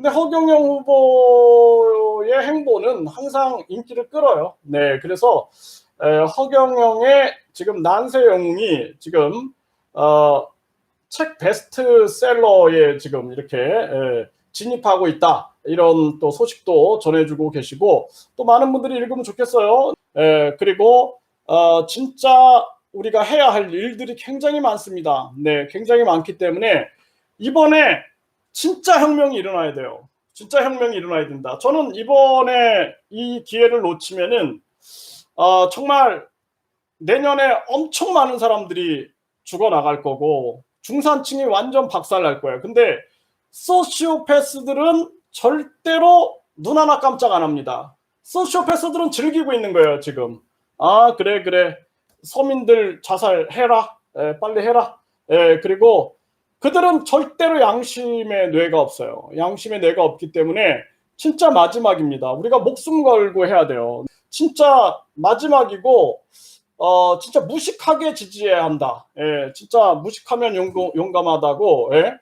근데 허경영 후보의 행보는 항상 인기를 끌어요. 네, 그래서 에, 허경영의 지금 난세 영웅이 지금 어, 책 베스트셀러에 지금 이렇게 에, 진입하고 있다. 이런 또 소식도 전해주고 계시고 또 많은 분들이 읽으면 좋겠어요. 에, 그리고 어, 진짜 우리가 해야 할 일들이 굉장히 많습니다. 네, 굉장히 많기 때문에 이번에 진짜 혁명이 일어나야 돼요. 진짜 혁명이 일어나야 된다. 저는 이번에 이 기회를 놓치면은 어, 정말 내년에 엄청 많은 사람들이 죽어 나갈 거고 중산층이 완전 박살 날 거예요. 근데 소시오패스들은 절대로 눈 하나 깜짝 안 합니다. 소시오패스들은 즐기고 있는 거예요, 지금. 아, 그래, 그래. 서민들 자살해라. 에, 빨리 해라. 에, 그리고 그들은 절대로 양심의 뇌가 없어요. 양심의 뇌가 없기 때문에 진짜 마지막입니다. 우리가 목숨 걸고 해야 돼요. 진짜 마지막이고, 어, 진짜 무식하게 지지해야 한다. 예, 진짜 무식하면 용감, 용감하다고, 예?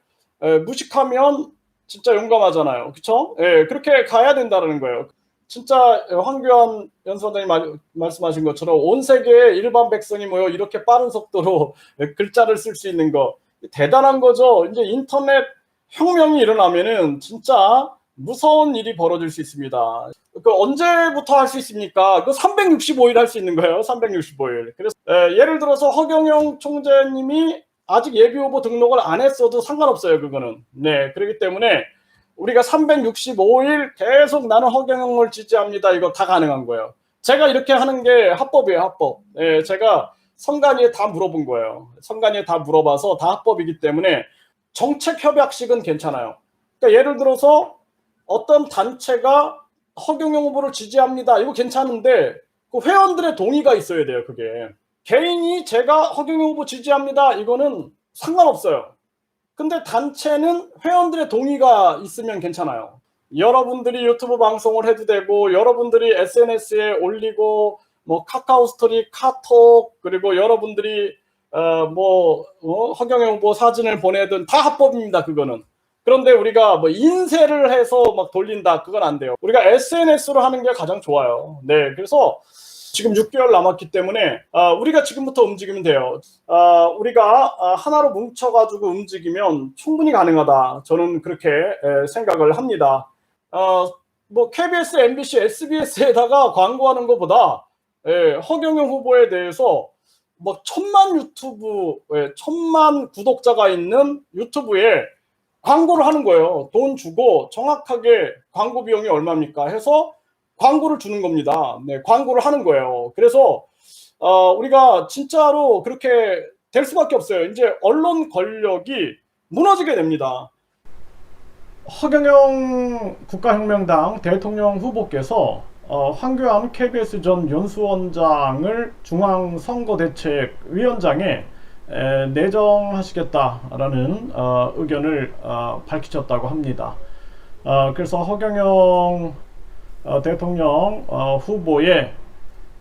예, 무식하면 진짜 용감하잖아요. 그쵸? 예, 그렇게 가야 된다는 거예요. 진짜 황교안 연수원장님 말- 말씀하신 것처럼 온 세계의 일반 백성이 모여 이렇게 빠른 속도로 글자를 쓸 수 있는 거 대단한 거죠. 이제 인터넷 혁명이 일어나면은 진짜 무서운 일이 벌어질 수 있습니다. 그 언제부터 할 수 있습니까? 그 365일 할 수 있는 거예요. 365일. 그래서 에, 예를 들어서 허경영 총재님이 아직 예비 후보 등록을 안 했어도 상관없어요. 그거는. 네. 그렇기 때문에 우리가 365일 계속 나는 허경영을 지지합니다. 이거 다 가능한 거예요. 제가 이렇게 하는 게 합법이에요. 합법. 예, 제가 선관위에 다 물어본 거예요. 선관위에 다 물어봐서 다 합법이기 때문에 정책 협약식은 괜찮아요. 그러니까 예를 들어서 어떤 단체가 허경영 후보를 지지합니다. 이거 괜찮은데 그 회원들의 동의가 있어야 돼요. 그게 개인이 제가 허경영 후보 지지합니다. 이거는 상관없어요. 근데 단체는 회원들의 동의가 있으면 괜찮아요. 여러분들이 유튜브 방송을 해도 되고 여러분들이 SNS에 올리고 뭐 카카오 스토리, 카톡 그리고 여러분들이 어 뭐 어, 허경영 후보 사진을 보내든 다 합법입니다. 그거는. 그런데 우리가 뭐 인쇄를 해서 막 돌린다 그건 안 돼요. 우리가 SNS로 하는 게 가장 좋아요. 네, 그래서 지금 6개월 남았기 때문에 아, 우리가 지금부터 움직이면 돼요. 아, 우리가 아, 하나로 뭉쳐가지고 움직이면 충분히 가능하다. 저는 그렇게 에, 생각을 합니다. 어, 뭐 KBS, MBC, SBS에다가 광고하는 것보다 예, 허경영 후보에 대해서 뭐 천만 유튜브, 예, 천만 구독자가 있는 유튜브에 광고를 하는 거예요. 돈 주고 정확하게 광고 비용이 얼마입니까? 해서 광고를 주는 겁니다. 네, 광고를 하는 거예요. 그래서 어, 우리가 진짜로 그렇게 될 수밖에 없어요. 이제 언론 권력이 무너지게 됩니다. 허경영 국가혁명당 대통령 후보께서 어, 황교안 KBS 전 연수원장을 중앙선거대책위원장에 에, 내정하시겠다라는 어, 의견을 어, 밝히셨다고 합니다. 어, 그래서 허경영 어, 대통령 어, 후보의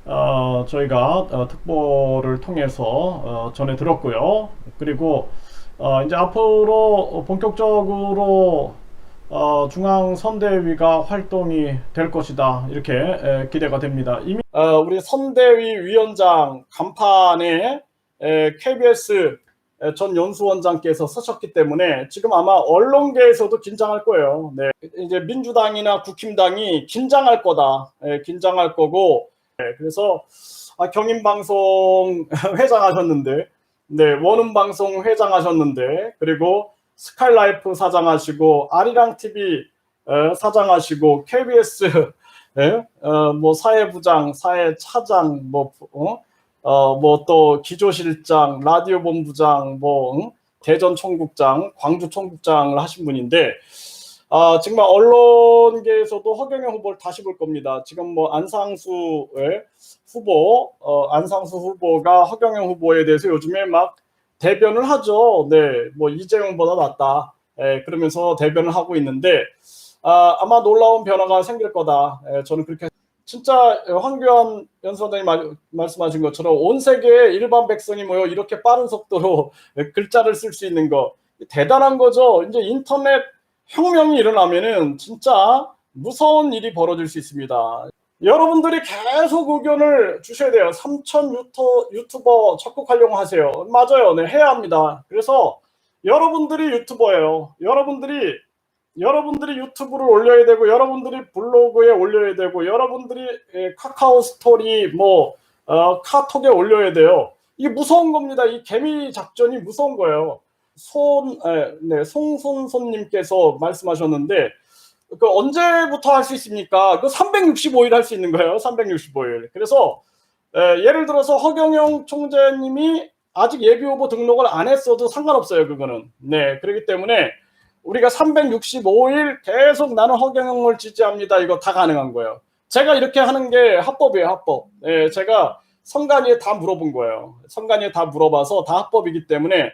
어, 저희가 어, 특보를 통해서 어, 전해 들었고요. 그리고 어, 이제 앞으로 본격적으로 어, 중앙선대위가 활동이 될 것이다 이렇게 에, 기대가 됩니다. 이미 어, 우리 선대위 위원장 간판에 에, KBS 에, 전 연수원장께서 서셨기 때문에 지금 아마 언론계에서도 긴장할 거예요. 네. 이제 민주당이나 국힘당이 긴장할 거다. 예, 긴장할 거고 예, 그래서 아, 경인방송 회장하셨는데 네 원음 방송 회장하셨는데 그리고 스카이라이프 사장하시고 아리랑 TV 어, 사장하시고 KBS 예? 어, 뭐 사회부장, 사회차장, 뭐 어? 어, 뭐 또 기조실장, 라디오 본부장, 뭐 응? 대전 총국장, 광주 총국장을 하신 분인데 아, 정말 언론계에서도 허경영 후보를 다시 볼 겁니다. 지금 뭐 안상수의 후보, 어, 안상수 후보가 허경영 후보에 대해서 요즘에 막 대변을 하죠. 네, 뭐 이재용보다 낫다. 예, 그러면서 대변을 하고 있는데 아, 아마 놀라운 변화가 생길 거다. 예, 저는 그렇게 진짜 황교안 연수원장님 말, 말씀하신 것처럼 온 세계의 일반 백성이 모여 이렇게 빠른 속도로 글자를 쓸 수 있는 거 대단한 거죠. 이제 인터넷 혁명이 일어나면은 진짜 무서운 일이 벌어질 수 있습니다. 여러분들이 계속 의견을 주셔야 돼요. 3천 유터, 유튜버 적극하려고 하세요. 맞아요. 네, 해야 합니다. 그래서 여러분들이 유튜버예요. 여러분들이 여러분들이 유튜브를 올려야 되고 여러분들이 블로그에 올려야 되고 여러분들이 예, 카카오 스토리 뭐 어, 카톡에 올려야 돼요. 이게 무서운 겁니다. 이 개미 작전이 무서운 거예요. 손, 에, 네, 송손손님께서 말씀하셨는데 그 언제부터 할 수 있습니까? 그 365일 할 수 있는 거예요. 365일. 그래서 에, 예를 들어서 허경영 총재님이 아직 예비 후보 등록을 안 했어도 상관없어요. 그거는. 네, 그렇기 때문에 우리가 365일 계속 나는 허경영을 지지합니다. 이거 다 가능한 거예요. 제가 이렇게 하는 게 합법이에요, 합법. 예, 제가 선관위에 다 물어본 거예요. 선관위에 다 물어봐서 다 합법이기 때문에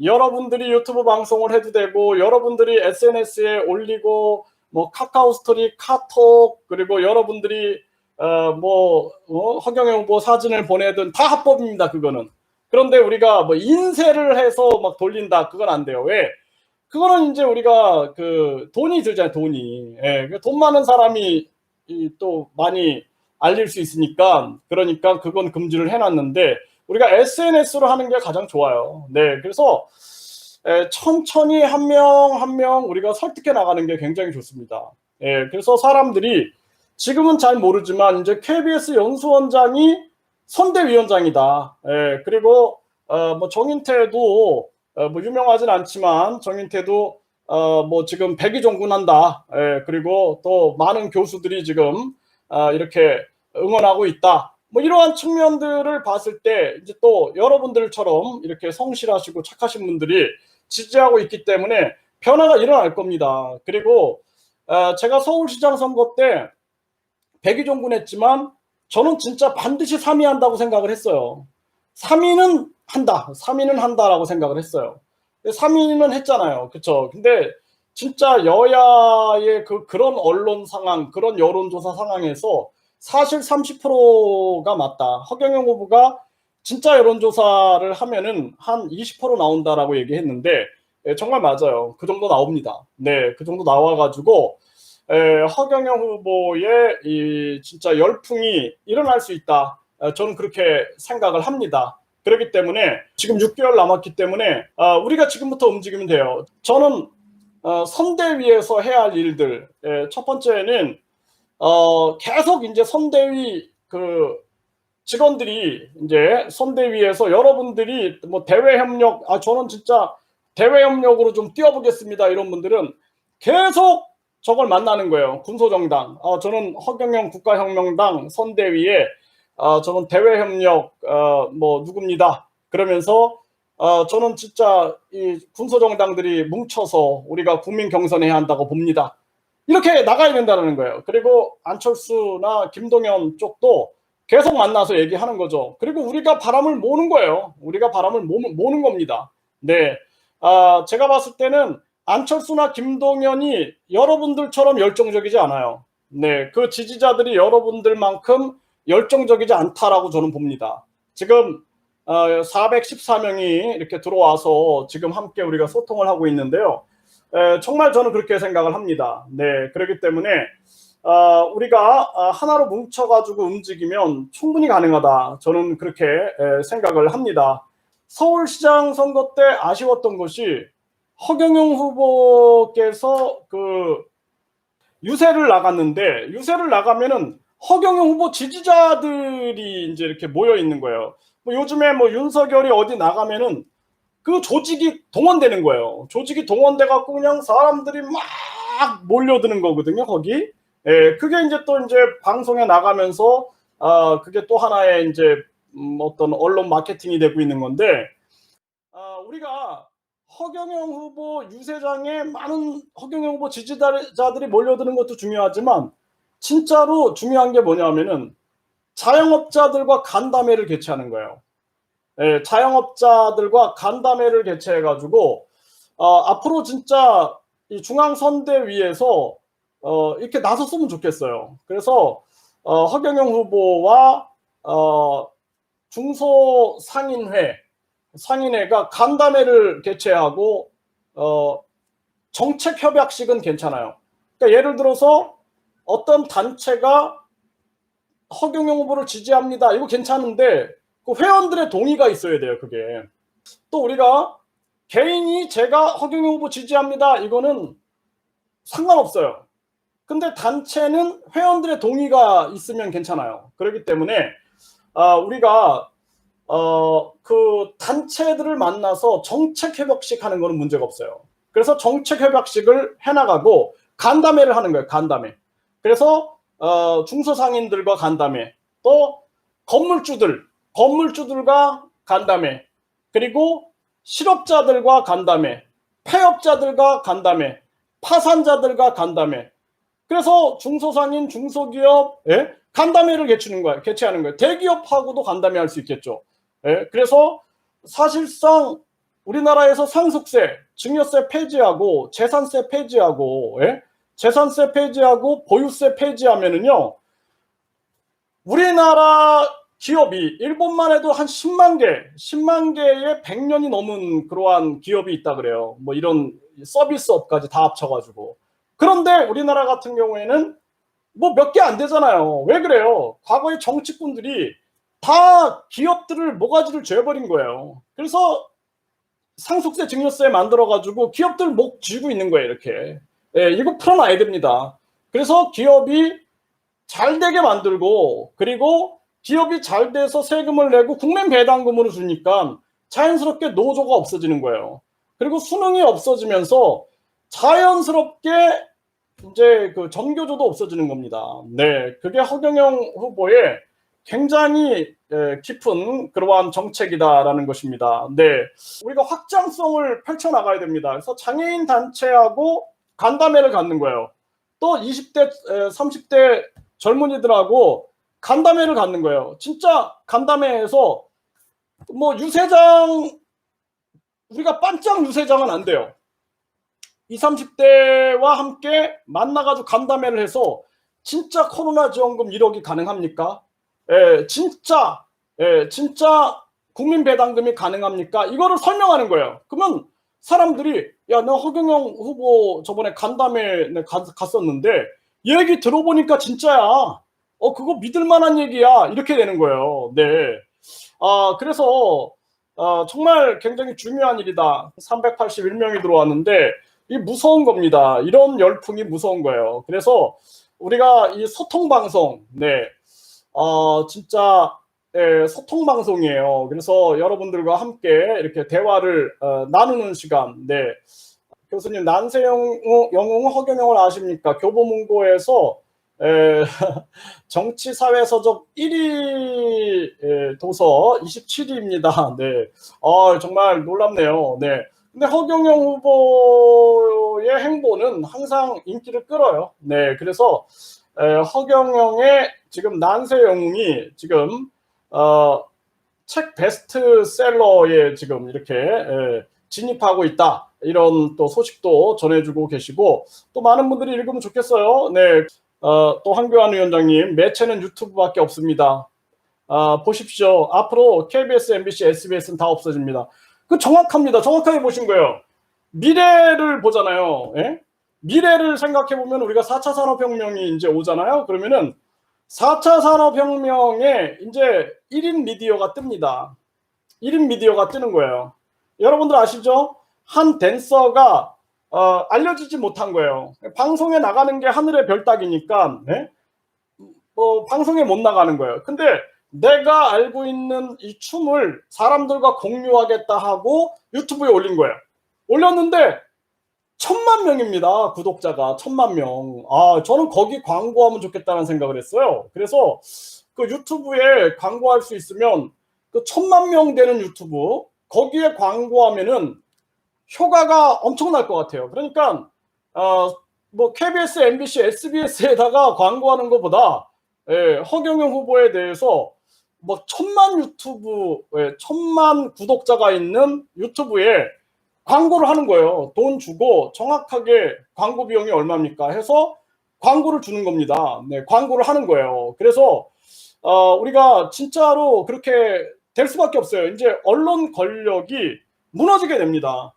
여러분들이 유튜브 방송을 해도 되고 여러분들이 SNS에 올리고 뭐 카카오 스토리, 카톡 그리고 여러분들이 어 뭐 어, 허경영 후보 사진을 보내든 다 합법입니다. 그거는. 그런데 우리가 뭐 인쇄를 해서 막 돌린다 그건 안 돼요. 왜? 그거는 이제 우리가 그 돈이 들잖아요. 돈이. 예, 그돈 많은 사람이 이또 많이 알릴 수 있으니까 그러니까 그건 금지를 해놨는데 우리가 SNS로 하는 게 가장 좋아요. 네, 그래서 에, 천천히 한명 한 명 우리가 설득해 나가는 게 굉장히 좋습니다. 예, 그래서 사람들이 지금은 잘 모르지만 이제 KBS 연수원장이 선대위원장이다. 예, 그리고 어, 뭐 정인태도 어, 뭐 유명하진 않지만 정인태도 어, 뭐 지금 백의종군한다. 예, 그리고 또 많은 교수들이 지금 아, 이렇게 응원하고 있다. 뭐 이러한 측면들을 봤을 때 이제 또 여러분들처럼 이렇게 성실하시고 착하신 분들이 지지하고 있기 때문에 변화가 일어날 겁니다. 그리고 어, 제가 서울시장 선거 때 백의종군 했지만 저는 진짜 반드시 3위 한다고 생각을 했어요. 3위는 한다. 3위는 한다라고 생각을 했어요. 3위는 했잖아요. 그쵸? 근데 진짜 여야의 그 그런 언론 상황, 그런 여론조사 상황에서 사실 30%가 맞다. 허경영 후보가 진짜 여론조사를 하면은 한 20% 나온다라고 얘기했는데 예, 정말 맞아요. 그 정도 나옵니다. 네, 그 정도 나와가지고 에, 허경영 후보의 이 진짜 열풍이 일어날 수 있다. 에, 저는 그렇게 생각을 합니다. 그렇기 때문에 지금 6개월 남았기 때문에 아, 우리가 지금부터 움직이면 돼요. 저는 어, 선대위에서 해야 할 일들 예, 첫 번째는 어, 계속 이제 선대위 그 직원들이 이제 선대위에서 여러분들이 뭐 대외 협력 아 저는 진짜 대외 협력으로 좀 뛰어보겠습니다. 이런 분들은 계속 저걸 만나는 거예요. 군소정당. 아 저는 허경영 국가혁명당 선대위에 아 저는 대외 협력 어 뭐 누굽니다. 그러면서 어 저는 진짜 이 군소정당들이 뭉쳐서 우리가 국민 경선해야 한다고 봅니다 이렇게 나가야 된다는 거예요 그리고 안철수나 김동연 쪽도 계속 만나서 얘기하는 거죠. 그리고 우리가 바람을 모는 거예요. 우리가 바람을 모, 모는 겁니다. 네. 아, 제가 봤을 때는 안철수나 김동연이 여러분들처럼 열정적이지 않아요. 네. 그 지지자들이 여러분들만큼 열정적이지 않다라고 저는 봅니다. 지금 어, 414명이 이렇게 들어와서 지금 함께 우리가 소통을 하고 있는데요. 에, 정말 저는 그렇게 생각을 합니다. 네. 그렇기 때문에 어, 우리가 어, 하나로 뭉쳐가지고 움직이면 충분히 가능하다. 저는 그렇게 에, 생각을 합니다. 서울시장 선거 때 아쉬웠던 것이 허경영 후보께서 그 유세를 나갔는데 유세를 나가면은 허경영 후보 지지자들이 이제 이렇게 모여 있는 거예요. 뭐 요즘에 뭐 윤석열이 어디 나가면은 그 조직이 동원되는 거예요. 조직이 동원돼 갖고 그냥 사람들이 막 몰려드는 거거든요. 거기. 예, 그게 이제 또 이제 방송에 나가면서 아 그게 또 하나의 이제 음, 어떤 언론 마케팅이 되고 있는 건데 아 우리가 허경영 후보 유세장에 많은 허경영 후보 지지자들이 몰려드는 것도 중요하지만 진짜로 중요한 게 뭐냐면은 자영업자들과 간담회를 개최하는 거예요. 예, 자영업자들과 간담회를 개최해 가지고 어, 앞으로 진짜 이 중앙선대위에서 어, 이렇게 나섰으면 좋겠어요. 그래서 어, 허경영 후보와 어, 중소 상인회 상인회가 간담회를 개최하고 어, 정책 협약식은 괜찮아요. 그러니까 예를 들어서 어떤 단체가 허경영 후보를 지지합니다. 이거 괜찮은데 그 회원들의 동의가 있어야 돼요. 그게 또 우리가 개인이 제가 허경영 후보 지지합니다. 이거는 상관없어요. 근데 단체는 회원들의 동의가 있으면 괜찮아요. 그렇기 때문에 아, 우리가 어, 그 단체들을 만나서 정책 협약식 하는 거는 문제가 없어요. 그래서 정책 협약식을 해나가고 간담회를 하는 거예요. 간담회. 그래서 어, 중소상인들과 간담회, 또 건물주들, 건물주들과 간담회, 그리고 실업자들과 간담회, 폐업자들과 간담회, 파산자들과 간담회. 그래서 중소상인, 중소기업, 예? 간담회를 개치는 거예요. 개최하는 거예요. 대기업하고도 간담회 할 수 있겠죠. 예? 그래서 사실상 우리나라에서 상속세, 증여세 폐지하고 재산세 폐지하고 예? 재산세 폐지하고 보유세 폐지하면은요. 우리나라 기업이 일본만 해도 한 10만 개, 10만 개의 100년이 넘은 그러한 기업이 있다 그래요. 뭐 이런 서비스업까지 다 합쳐가지고. 그런데 우리나라 같은 경우에는 뭐 몇 개 안 되잖아요. 왜 그래요? 과거의 정치꾼들이 다 기업들을 모가지를 죄버린 거예요. 그래서 상속세 증여세 만들어가지고 기업들 목 쥐고 있는 거예요, 이렇게. 예, 이거 풀어놔야 됩니다. 그래서 기업이 잘 되게 만들고, 그리고 기업이 잘 돼서 세금을 내고 국민 배당금으로 주니까 자연스럽게 노조가 없어지는 거예요. 그리고 수능이 없어지면서 자연스럽게 이제 그 전교조도 없어지는 겁니다. 네, 그게 허경영 후보의 굉장히 예, 깊은 그러한 정책이다라는 것입니다. 네, 우리가 확장성을 펼쳐 나가야 됩니다. 그래서 장애인 단체하고 간담회를 갖는 거예요. 또 20대, 30대 젊은이들하고 간담회를 갖는 거예요. 진짜 간담회에서 뭐 유세장 우리가 반짝 유세장은 안 돼요. 20, 30대와 함께 만나가지고 간담회를 해서 진짜 코로나 지원금 1억이 가능합니까? 예, 진짜, 예, 진짜 국민 배당금이 가능합니까? 이거를 설명하는 거예요. 그러면 사람들이 야, 너 허경영 후보 저번에 간담회 갔었는데 얘기 들어보니까 진짜야. 어, 그거 믿을 만한 얘기야. 이렇게 되는 거예요. 네. 아, 그래서 어, 정말 굉장히 중요한 일이다. 381명이 들어왔는데 이 무서운 겁니다. 이런 열풍이 무서운 거예요. 그래서 우리가 이 소통 방송, 네, 어, 진짜 예, 소통 방송이에요. 그래서 여러분들과 함께 이렇게 대화를 어, 나누는 시간. 네, 교수님 난세영 영웅 허경영을 아십니까? 교보문고에서 에, 정치 사회 서적 1위 에, 도서 27위입니다. 네, 어, 정말 놀랍네요. 네. 근데 허경영 후보의 행보는 항상 인기를 끌어요. 네, 그래서 에, 허경영의 지금 난세 영웅이 지금 어, 책 베스트셀러에 지금 이렇게 에, 진입하고 있다. 이런 또 소식도 전해주고 계시고 또 많은 분들이 읽으면 좋겠어요. 네, 어, 또 한교안 위원장님 매체는 유튜브밖에 없습니다. 아, 보십시오. 앞으로 KBS, MBC, SBS는 다 없어집니다. 그 정확합니다. 정확하게 보신 거예요. 미래를 보잖아요. 예? 미래를 생각해 보면 우리가 4차 산업혁명이 이제 오잖아요. 그러면은 4차 산업혁명에 이제 1인 미디어가 뜹니다. 1인 미디어가 뜨는 거예요. 여러분들 아시죠? 한 댄서가 어, 알려지지 못한 거예요. 방송에 나가는 게 하늘의 별 따기니까 네? 뭐 방송에 못 나가는 거예요. 근데 내가 알고 있는 이 춤을 사람들과 공유하겠다 하고 유튜브에 올린 거예요. 올렸는데 천만 명입니다. 구독자가 천만 명. 아, 저는 거기 광고하면 좋겠다는 생각을 했어요. 그래서 그 유튜브에 광고할 수 있으면 그 천만 명 되는 유튜브 거기에 광고하면은 효과가 엄청날 것 같아요. 그러니까 어, 뭐 KBS, MBC, SBS에다가 광고하는 것보다 예, 허경영 후보에 대해서 뭐 천만 유튜브, 예, 천만 구독자가 있는 유튜브에 광고를 하는 거예요. 돈 주고 정확하게 광고 비용이 얼마입니까? 해서 광고를 주는 겁니다. 네, 광고를 하는 거예요. 그래서 어, 우리가 진짜로 그렇게 될 수밖에 없어요. 이제 언론 권력이 무너지게 됩니다.